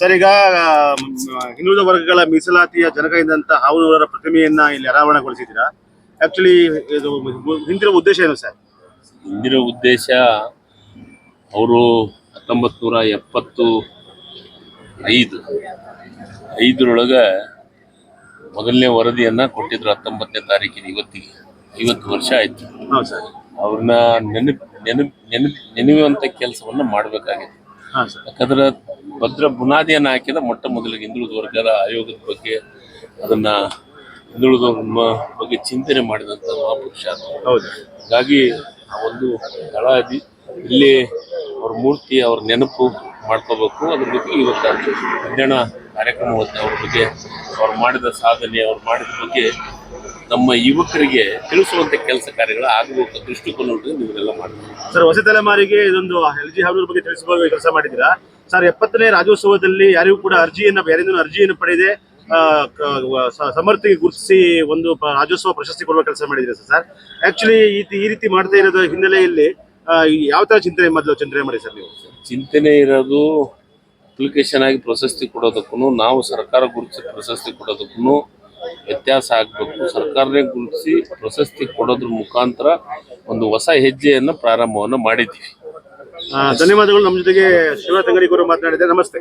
Sir ಈಗ ಹಿಂದುಳಿದ ವರ್ಗಗಳ ಮೀಸಲಾತಿಯ ಜನಕ ಇದ್ದಂತ ಹಾವನೂರರ ಪ್ರತಿಮೆಯನ್ನ ಇಲ್ಲಿ ಅನಾವರಣಗೊಳಿಸಿದ್ದೀರಾ? ಆಕ್ಚುಲಿ ಇದು ಹಿಂದಿರೋ ಉದ್ದೇಶ ಏನು ಸರ್? ಹಿಂದಿರೋ ಉದ್ದೇಶ ಅವರು ಹತ್ತೊಂಬತ್ತು ನೂರ ಎಪ್ಪತ್ತು ಐದು ಐದರೊಳಗೆ ಮೊದಲನೇ ವರದಿಯನ್ನ ಕೊಟ್ಟಿದ್ರು ಹತ್ತೊಂಬತ್ತನೇ ತಾರೀಕಿನ ಇವತ್ತಿಗೆ ಐವತ್ತು ವರ್ಷ ಆಯ್ತು. ಅವ್ರನ್ನ ನೆನಪು ನೆನಪು ನೆನಪು ನೆನೆಯುವಂಥ ಕೆಲಸವನ್ನ ಮಾಡಬೇಕಾಗಿದೆ. ಯಾಕಂದ್ರೆ ಭದ್ರ ಬುನಾದಿಯನ್ನು ಹಾಕಿದ ಮೊಟ್ಟ ಮೊದಲಿಗೆ ಹಿಂದುಳಿದ ವರ್ಗದ ಆಯೋಗದ ಬಗ್ಗೆ ಅದನ್ನ ಹಿಂದುಳಿದ ಬಗ್ಗೆ ಚಿಂತನೆ ಮಾಡಿದಂಥ ಮಹಾಪುರುಷ ಹೌದು. ಹಾಗಾಗಿ ಆ ಒಂದು ಸ್ಥಳ ಇಲ್ಲಿ ಅವ್ರ ಮೂರ್ತಿ ಅವ್ರ ನೆನಪು ಮಾಡ್ಕೋಬೇಕು. ಅದ್ರ ಬಗ್ಗೆ ಇವತ್ತು ಕಲ್ಯಾಣ ಕಾರ್ಯಕ್ರಮ ಹೊತ್ತು ಅವ್ರ ಬಗ್ಗೆ ಅವ್ರು ಮಾಡಿದ ಸಾಧನೆ ಅವ್ರು ಮಾಡಿದ ಬಗ್ಗೆ ನಮ್ಮ ಯುವಕರಿಗೆ ತಿಳಿಸುವಂತ ಕೆಲಸ ಕಾರ್ಯಗಳು ಆಗಬೇಕು ದೃಷ್ಟಿಕೋನ ಇವರೆಲ್ಲ ಮಾಡ್ತಾರೆ ಸರ್ ಹೊಸ ತಲೆಮಾರಿಗೆ ಇದೊಂದು ಎಲ್ ಜಿ ಬಗ್ಗೆ ತಿಳಿಸುವ ಕೆಲಸ ಮಾಡಿದ್ದೀರಾ? ಸರ್ ಎಪ್ಪತ್ತನೇ ರಾಜ್ಯೋತ್ಸವದಲ್ಲಿ ಯಾರಿಗೂ ಕೂಡ ಅರ್ಜಿಯನ್ನು ಯಾರಿಂದನೂ ಅರ್ಜಿಯನ್ನು ಕ- ಸಮರ್ಥಿಗೆ ಗುರುತಿಸಿ ಒಂದು ರಾಜ್ಯೋತ್ಸವ ಪ್ರಶಸ್ತಿ ಕೊಡುವ ಕೆಲಸ ಮಾಡಿದ್ರೆ ಸರ್. ಆಕ್ಚುಲಿ ಈ ರೀತಿ ಮಾಡ್ತಾ ಇರೋದು ಹಿನ್ನೆಲೆಯಲ್ಲಿ ಯಾವ ತರ ಚಿಂತನೆ ಮೊದಲು ಚಿಂತನೆ ಮಾಡಿ ಸರ್ ನೀವು? ಚಿಂತನೆ ಇರೋದು ಅಪ್ಲಿಕೇಶನ್ ಆಗಿ ಪ್ರಶಸ್ತಿ ಕೊಡೋದಕ್ಕೂ ನಾವು ಸರ್ಕಾರ ಗುರುತಿಸಿ ಪ್ರಶಸ್ತಿ ಕೊಡೋದಕ್ಕೂ ವ್ಯತ್ಯಾಸ ಆಗಬೇಕು. ಸರ್ಕಾರನೇ ಗುರುತಿಸಿ ಪ್ರಶಸ್ತಿ ಕೊಡೋದ್ರ ಮುಖಾಂತರ ಒಂದು ಹೊಸ ಹೆಜ್ಜೆಯನ್ನು ಪ್ರಾರಂಭವನ್ನು ಮಾಡಿದ್ದೀವಿ. ಧನ್ಯವಾದಗಳು. ನಮ್ಮ ಜೊತೆಗೆ ಶಿವ ತಂಗಡಿಗರು ಮಾತನಾಡಿದೆ ನಮಸ್ತೆ.